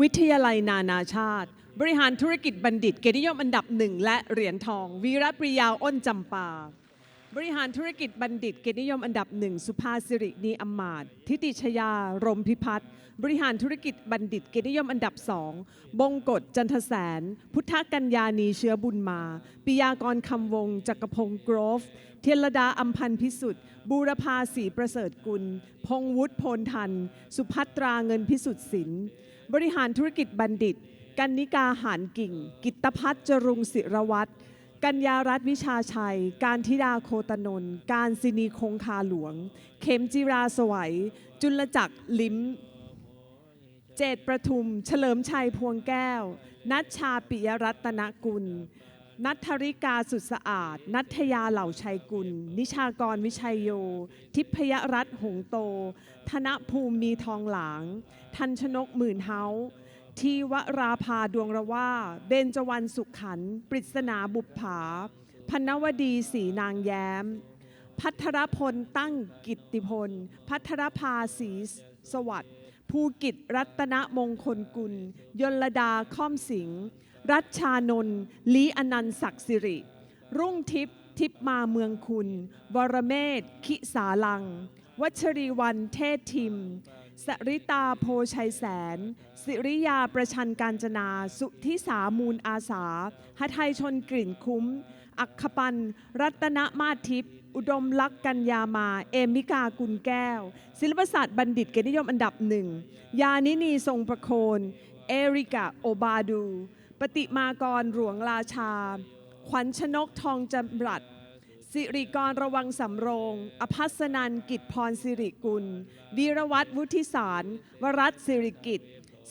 วิทยาลัยนานาชาติ บริหารธุรกิจบัณฑิต เกียรตินิยมอันดับหนึ่งและเหรียญทอง วีรปริยาอ้นจำปา บริหารธุรกิจบัณฑิตเกียรตินิยมอันดับหนึ่งสุภาสิรินีอมาตทิติชยารมพิพัฒน์บริหารธุรกิจบัณฑิตเกียรตินิยมอันดับสองบงกฎจันทแสน พุทธกัญญานีเชื้อบุญมาปิยากรคำวงศ์จักรพงศ์กรฟเทียรดาอัมพันธ์พิสุทธิ์บูรพาศรีประเสริฐกุล พงวุฒิโพลทัน สุพัตราเงินพิสุทธิ์สินบริหารธุรกิจบัณฑิต กันนิกาหานกิ่ง กิตตพัฒน์จรุงศิรวัตร กัญญารัตน์วิชาชัย การธิดาโคตนน การศินีคงคาหลวง เข็มจิราสวัย จุลจักรลิ้ม เจตประทุม เฉลิมชัยพวงแก้ว นัชชาปิยรัตนกุล นัทธริกาสุดสะอาด นัทยาเหล่าชัยกุล นิชากรวิชัยโย ทิพยรัตน์หงโต ธนภูมิมีทองหลาง ทันชนกหมื่นเฮา ทีวราภาดวงระว่า เบญจวรรณสุขขัน ปริศนาบุปผา พนวดีสีนางแย้ม พัทรพลตั้งกิตติพล พัทรภาสีสวัสดิ์ภูกิจรัตนมงคลกุล ยลดาค่อมสิงรัชชานนท์ลีอนันต์ศักดิ์สิริ รุ่งทิพย์ทิพมาเมืองคุณ วรเมธขิสาลัง วัชรีวันเทศทิม สริตาโพชัยแสน สิริยาประชันการจนา สุทธิสามูลอาสาหทัยชนกลิ่นคุ้ม อัคคปัน รัตนมาทิพย์อุดมลักษ์กัญญามา เอมิกากุลแก้ว ศิลปศาสตร์บัณฑิตเกียรตินิยมอันดับหนึ่ง ยานินีทรงประโคน เอริกาโอบาดู ปฏิมากรหลวงราชา ขวัญชนกทองจำรัด สิริกรระวังสำโรง อภัสนันกิจพรสิริกุล วีรวัตรวุฒิสาร วรัตสิริกิจ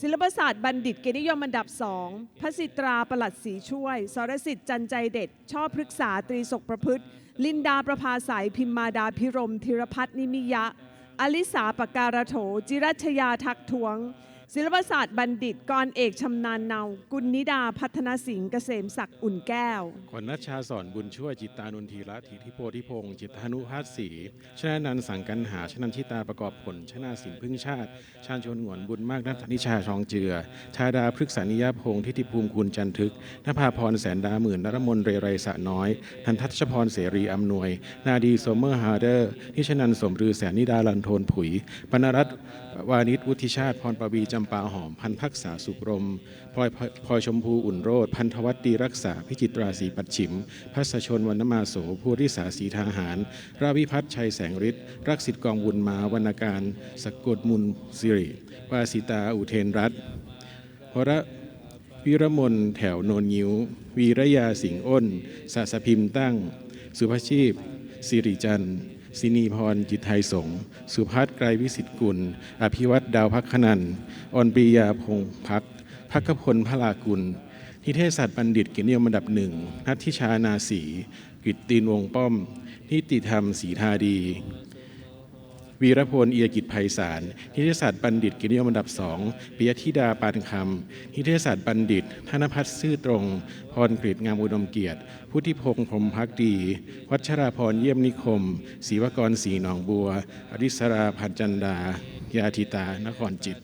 ศิลปศาสตร์บัณฑิตเกียรตินิยมอันดับสองพระสิตราประหลัดศรีช่วย สรสิทธิ์จันใจเด็ด ชอบพฤกษาตรีศกประพฤติ ลินดาประภาสายพิมมาดาพิรมธีรพัฒนิมิยะ อลิสาปการโถ จิรัชยาทักทวง ศิลปศาสตร์บัณฑิตกรเอกชำนาญเนา กุลนิดาพัฒนสิงห์เกษมศักดิ์อุ่นแก้ว ขวัญนัชชาสอนบุญช่วยจิตานุนทีระธิทิโพธิพงศ์จิตธานุพัฒน์ศรีชนะนันสังกันหาชนันชิตาประกอบผล ชนะสินพึ่งชาติ ชาญชนหวนบุญมากนัทนิชาทองเจือ ชาดาพฤกษานิยาพงศ์ทิติภูมิคุณจันทึกนภาพรแสนดาหมื่นนรมนเรไรสะน้อย ทันทัชพรเสรีอำนวย นาดีโซเมอร์ฮาร์เดอร์นิชนันสมรือแสนนิดาลันโทนผุยปนรัตวานิชวุฒิชาติพรประวีจำปาหอม พันพักษาสุกรมพลอยพลอยชมพูอุ่นโรธพันธวัตตีรักษาพิจิตราศรีปัดฉิมพัสชนวรรณมาโสภูริสาสีทาหาร ราวิพัฒน์ชัยแสงฤทธิ์รักสิทธิกองบุญมาวรรณการ สกดมุลสิริวาสิตาอุเทนรัตน์วรวิรมนแถวโนนยิ้ว วีรยาสิงอ้นสาสพิมพ์ตั้ง สุภชีพสิริจันทร์ สินีพรจิตไทยสงสุพัฒน์ไกรวิสิทธิ์กุล อภิวัตดาวพักขนันออนปรียาพงพักพักพลพลากุลนิเทศศาสตร์บัณฑิตเกียรตินิยมอันดับหนึ่งนัทธิชานาสีกิตตินวงป้อม นิติธรรมศรีธาดี วีรพลเอียกิจไพศาลนิเทศศาสตร์บัณฑิตเกียรตินิยมอันดับสองปิยธิดาปานคำนิเทศศาสตร์บัณฑิต ธนพัฒน์ซื่อตรง พรกฤษงามอุดมเกียรติ พุทธิพงษ์พรมพักดี วัชราพรเยี่ยมนิคมศรีวกรศรีหนองบัว อริสราพันจันดา ยาธิตานครจิต